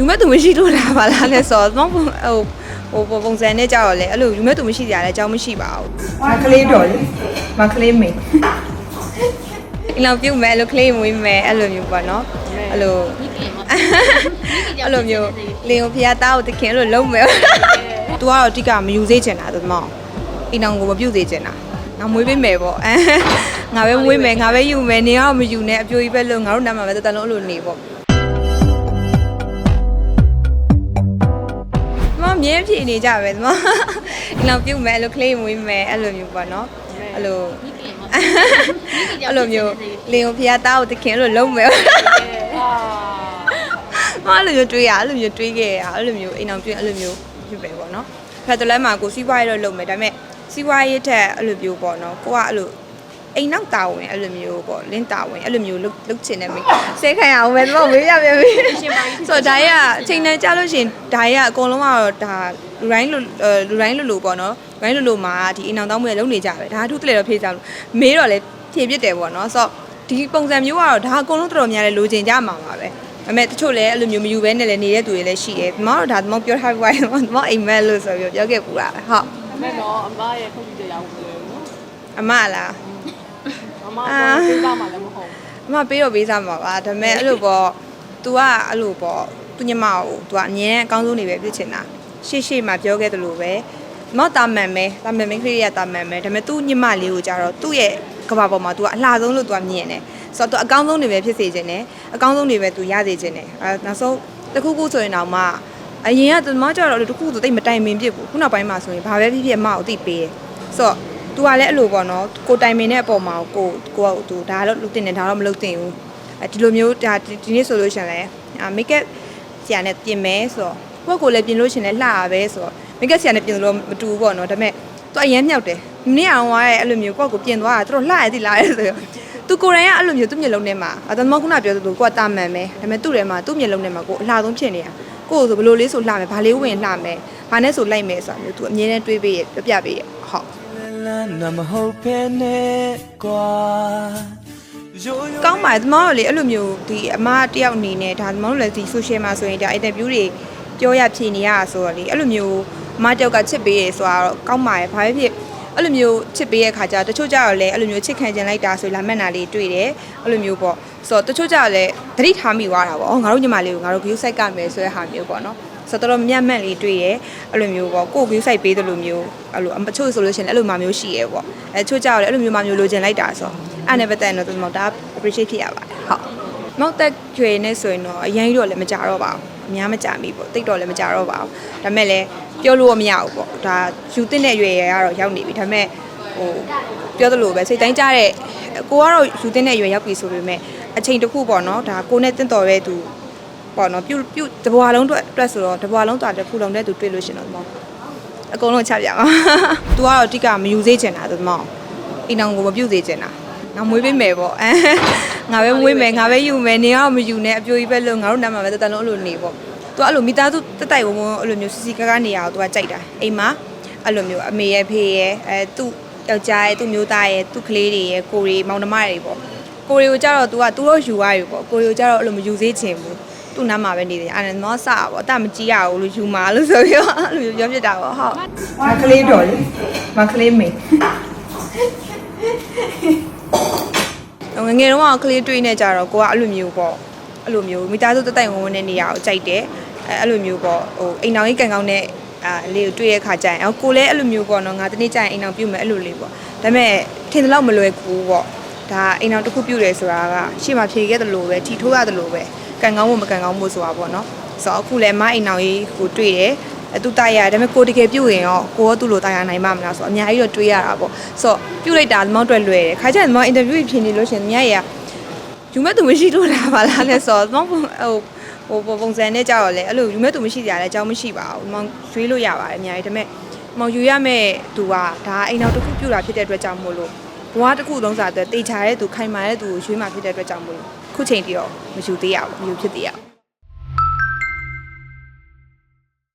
ယူမဲ့သူမရှိလို့လာပါလားလဲဆိုတော့ဟိုဟိုပုံစံနဲ့ကြောက်တော့လေအဲ့လိုယူမဲ့သူမရှိကြတယ်အကြောင်းမရှိပါဘူးမကလေးတော်လေမကလေးမေအလောပြုတ်မယ်အဲ့လိုကလေးမွေးမယ်အဲ့လိုမျိုးပေါ့နော်အဲ့လိုအဲ့လိုမျိုးလင်ကိုဖျားသားကိုတခင်လို့လုံးမယ်။ तू ကတော့အတိကမယူသေးချင်တာသူမောင်အိမ်အောင်ကိုမပြုတ်သေးချင်တာငါမွေးပေးမယ်ပေါ့အဲငါပဲမွေးမယ်ငါပဲယူမယ်နေတော့မယူနဲ့အပြိုကြီးပဲလို့ငါတို့နားမှာပဲတတလုံးအဲ့လိုနေပေါ့ မမမြဲဖြေနေကြပဲဒီမအိမ်အောင်ပြုတ်မယ်အဲ့လိုကလေးမွေးမယ်အဲ့လိုမျိုးပေါ့နော်အဲ့လိုအဲ့လိုမျိုးလင်ကိုဖျားသားကိုတခင်လို့လုံးမယ်မအဲ့လိုမျိုးတွေးရအဲ့လိုမျိုးတွေးခဲ့ရအဲ့လိုမျိုးအိမ်အောင်ပြင်းအဲ့လိုမျိုးဖြစ်ပဲပေါ့နော်ဖက်တလဲမှာကိုစီးပွားရေးတော့လုပ်မယ်ဒါပေမဲ့စီးပွားရေးထက်အဲ့လိုမျိုးပေါ့နော်ကိုကအဲ့လို အိမ်နောက်တာဝင်အဲ့လိုမျိုးပေါ့လင်းတာဝင်အဲ့လိုမျိုးလုတ်လုတ်ချင်တယ်မိဆဲခံရအောင်ပဲတော့မေးရပြန်ပြီဆိုတော့ဒါရအချိန်နဲ့ကြာလို့ရှိရင်ဒါရအကုန်လုံးကတော့ဒါလူတိုင်းလူလူတိုင်းလူလူပေါ့နော်လူတိုင်းလူလူမှာဒီအိမ်အောင်တောင်းမှုရလုံနေကြပဲဒါအထူးတလေတော့ဖြေကြလို့မေးတော့လေဖြေပြစ်တယ်ပေါ့နော်ဆိုတော့ဒီပုံစံမျိုးကတော့ဒါအကုန်လုံးတော်တော်များတယ်လိုချင်ကြမှာပါပဲအမေတချို့လည်းအဲ့လိုမျိုးမယူဘဲနဲ့လည်းနေတဲ့သူတွေလည်းရှိတယ်။မမတို့ဒါမပြောထားပြီးပါရင်မမအိမ်မက်လို့ဆိုပြီးပြောခဲ့ပူတာပဲ။ဟုတ်အမေတော့အမရဲ့ခွင့်ပြုချက်ရအောင်မလို့နော်အမလား အမကတော့စဉ်းစားမှလည်းမဟုတ် အမပေးတော့ပေးစားမှာပါဒါပေမဲ့အဲ့လိုပေါ့ तू ကအဲ့လိုပေါ့သူညမကို तू ကအမြဲအကောင်းဆုံးနေပဲဖြစ်ချင်တာရှေ့ရှေ့မှာပြောခဲ့သလိုပဲမတာမန်ပဲတာမန်မင်းကလေးရတာမန်ပဲဒါပေမဲ့သူ့ညမလေးကိုကြတော့သူ့ရဲ့ကဘာပေါ်မှာ तू ကအလှဆုံးလို့ तू ကမြင်တယ်ဆိုတော့ तू အကောင်းဆုံးနေပဲဖြစ်စေချင်တယ်အကောင်းဆုံးနေပဲ तू ရစေချင်တယ်အဲနောက်ဆုံးတစ်ခုခုဆိုရင်တော့မှအရင်ကသူမကြတော့တခုဆိုတိတ်မတိုင်ပင်ဖြစ်ဘူးခုနောက်ပိုင်းမှာဆိုရင်ဘာပဲဖြစ်ဖြစ်အမကိုသိပေးတယ်ဆိုတော့ तू ကလည်းအဲ့လိုပေါ့နော်ကိုတိုင်ပင်တဲ့အပေါ်မှာကိုကိုကသူဒါတော့လုပ်တင်တယ်ဒါတော့မလုပ်တင်ဘူးအဲဒီလိုမျိုးဒါဒီနေ့ဆိုလို့ရှရင်လဲအာမိတ်ကပ်ဆရာနဲ့ပြင်မယ်ဆိုတော့ကိုယ့်ကိုယ်လည်းပြင်လို့ရှရင်လဲလှရပဲဆိုတော့မိတ်ကပ်ဆရာနဲ့ပြင်လို့မတူဘူးပေါ့နော်ဒါပေမဲ့ तू အရင်မြောက်တယ်မနေ့အောင်ကရဲ့အဲ့လိုမျိုးကိုယ့်ကိုယ်ပြင်သွားတာသူတို့လှရသည်လားဆိုတော့သူကိုယ်တိုင်ကအဲ့လိုမျိုးသူ့မျက်လုံးထဲမှာအတမခုနပြောသလိုကိုကတာမန်ပဲဒါပေမဲ့သူ့ထဲမှာသူ့မျက်လုံးထဲမှာကိုအလှဆုံးဖြစ်နေတာကိုယ်ဆိုဘယ်လိုလေးဆိုလှမယ်ဘာလေးဝင်လှမယ်ဘာနဲ့ဆိုလိုက်မယ်ဆိုတာမျိုးသူအမြဲတမ်းတွေးပေးရပြပြပေးရဟုတ်လမ်း နမဟုတ်ဖ ೇನೆ ကွာရိုးရိုးကောင်းပါတယ်သမောတို့လေအဲ့လိုမျိုးဒီအမတယောက်အနေနဲ့ဒါသမောတို့လည်းဒီ social မှာဆိုရင်ဒါ interview တွေပြောရဖြေနေရတာဆိုတော့လေအဲ့လိုမျိုးအမတယောက်ကချစ်ပေးရဆိုတာတော့ကောင်းပါတယ်ဘာဖြစ်ဖြစ်အဲ့လိုမျိုးချစ်ပေးရဲ့ခါကျတချို့ကြတော့လေအဲ့လိုမျိုးချစ်ခံကျင်လိုက်တာဆိုလာမှတ်နာလေးတွေ့တယ်အဲ့လိုမျိုးပေါ့ဆိုတော့တချို့ကြတော့လေသတိထားမိသွားတာပေါ့အော်ငါတို့ညီမလေးကိုငါတို့ view site ကမယ်ဆိုတဲ့ဟာမျိုးပေါ့နော် ဆိုတော့တော်တော်မြတ်မှတ်လေးတွေ့ရဲအဲ့လိုမျိုးပေါ့ကိုယ် view site ပေးတယ်လို့မျိုးအဲ့လိုအချို့ဆိုလို့ရှိရင်လည်းအဲ့လိုမှမျိုးရှိရဲပေါ့အဲချို့ကြတော့လေအဲ့လိုမျိုးမှမျိုးလိုချင်လိုက်တာဆိုအဲ့နဲ့ပတ်သက်ရင်တော့ဒီမှာဒါ appreciate ဖြစ်ရပါတယ်ဟုတ်မောက်တက်ကျွေနဲ့ဆိုရင်တော့အရင်တော့လည်းမကြတော့ပါဘူးအများမကြမိပေါ့တိတ်တော့လည်းမကြတော့ပါဘူးဒါပေမဲ့လည်းပြောလို့မရဘူးပေါ့ဒါယူတင်တဲ့ရွယ်ရကတော့ရောက်နေပြီဒါပေမဲ့ဟိုပြောသလိုပဲစိတ်တိုင်းကြတဲ့ကိုကတော့ယူတင်တဲ့ရွယ်ရောက်ပြီဆိုပေမဲ့အချိန်တစ်ခုပေါ့နော်ဒါကိုနဲ့တင့်တော်တဲ့သူ ပေါ့နော်ပြုတ်ပြုတ်တဘွားလုံးအတွက်အတွက်ဆိုတော့တဘွားလုံးတာတစ်ခုလုံးတဲ့သူတွေ့လို့ရှင်တော့မောအကုန်လုံးချပြပါ तू ကတော့အတိကမယူသေးချင်တာသူမောအိမ်အောင်ကိုမပြုတ်သေးချင်တာငါမွေးပေးမယ်ပေါ့အဲငါပဲမွေးမယ်ငါပဲယူမယ်နေတော့မယူနဲ့အပြိုကြီးပဲလို့ငါတို့နားမှာပဲတတလုံးအဲ့လိုနေပေါ့ तू အဲ့လိုမိသားစုတက်တိုက်ဝုံဝုံအဲ့လိုမျိုးစီစီကားကားနေရအောင် तू ကကြိုက်တာအိမ်မှာအဲ့လိုမျိုးအမေရဲ့ဖေရဲ့အဲသူ့ယောက်ျားရဲ့သူ့မျိုးသားရဲ့သူ့ကလေးတွေရဲ့ကိုရီမောင်နှမတွေပေါ့ကိုရီကိုကြတော့ तू ကသူတို့ယူရယူပေါ့ကိုရီကိုကြတော့အဲ့လိုမယူသေးချင်ဘူး သူ့နားမှာပဲနေတယ်အဲ့ဒါမောဆာပေါ့အတမကြည့်ရဘူးလို့ယူမှာလို့ဆိုပြီးတော့အဲ့လိုမျိုးပြောပြတာပေါ့ဟုတ်မကလေးတော်လေမကလေးမေငငယ်တော့ကကလေးတွေ့နေကြတော့ကိုကအဲ့လိုမျိုးပေါ့အဲ့လိုမျိုးမိသားစုတက်တိုင်ဝင်ဝင်နဲ့နေရအောင်ကြိုက်တယ်အဲအဲ့လိုမျိုးပေါ့ဟိုအိမ်တော်ကြီးကန်ကောင်းတဲ့အာလေးကိုတွေ့ရခါကျရင်အော်ကိုလည်းအဲ့လိုမျိုးပေါ့နော်ငါတနေ့ကျရင်အိမ်တော်ပြုတ်မယ်အဲ့လိုလေးပေါ့ဒါပေမဲ့ထင်တယ်လို့မလွယ်ကူပေါ့ဒါအိမ်တော်တစ်ခုပြုတ်တယ်ဆိုတာကရှေ့မှာဖြေခဲ့တယ်လို့ပဲထီထိုးရတယ်လို့ပဲ ကန်ကောင်းဖို့မကန်ကောင်းဖို့ဆိုတာပေါ့နော်ဆိုတော့အခုလည်းမအိမ်တော်ကြီးကိုတွေ့တယ်အတူတိုက်ရတယ်ဒါပေမဲ့ကိုတကယ်ပြုတ်ရင်ရောကိုရောသူ့လိုတိုက်ရနိုင်မှာမလားဆိုတော့အများကြီးတော့တွေးရတာပေါ့ဆိုတော့ပြုတ်လိုက်တာမောင်းတွက်လွယ်တယ်ခါကျရင်မောင်းအင်တာဗျူးဖြစ်နေလို့ရှရင်မြတ်ရယူမဲ့သူမရှိလို့လာပါလားလဲဆိုတော့မောင်းဟိုဟိုပုံစံနဲ့ကြောက်ရလဲအဲ့လိုယူမဲ့သူမရှိကြတယ်အကြောင်းမရှိပါဘူးမောင်းရွေးလို့ရပါတယ်အများကြီးဒါပေမဲ့မောင်းယူရမဲ့သူကဒါအိမ်တော်တစ်ခုပြုတ်တာဖြစ်တဲ့အတွက်ကြောင့်မို့လို့ဘဝတစ်ခုလုံးစားတဲ့တေချာတဲ့သူခိုင်မာတဲ့သူကိုရွေးမှဖြစ်တဲ့အတွက်ကြောင့်မို့လို့ ခုချိန်တည်းတော့မယူသေးရဘူးမယူဖြစ်သေးရ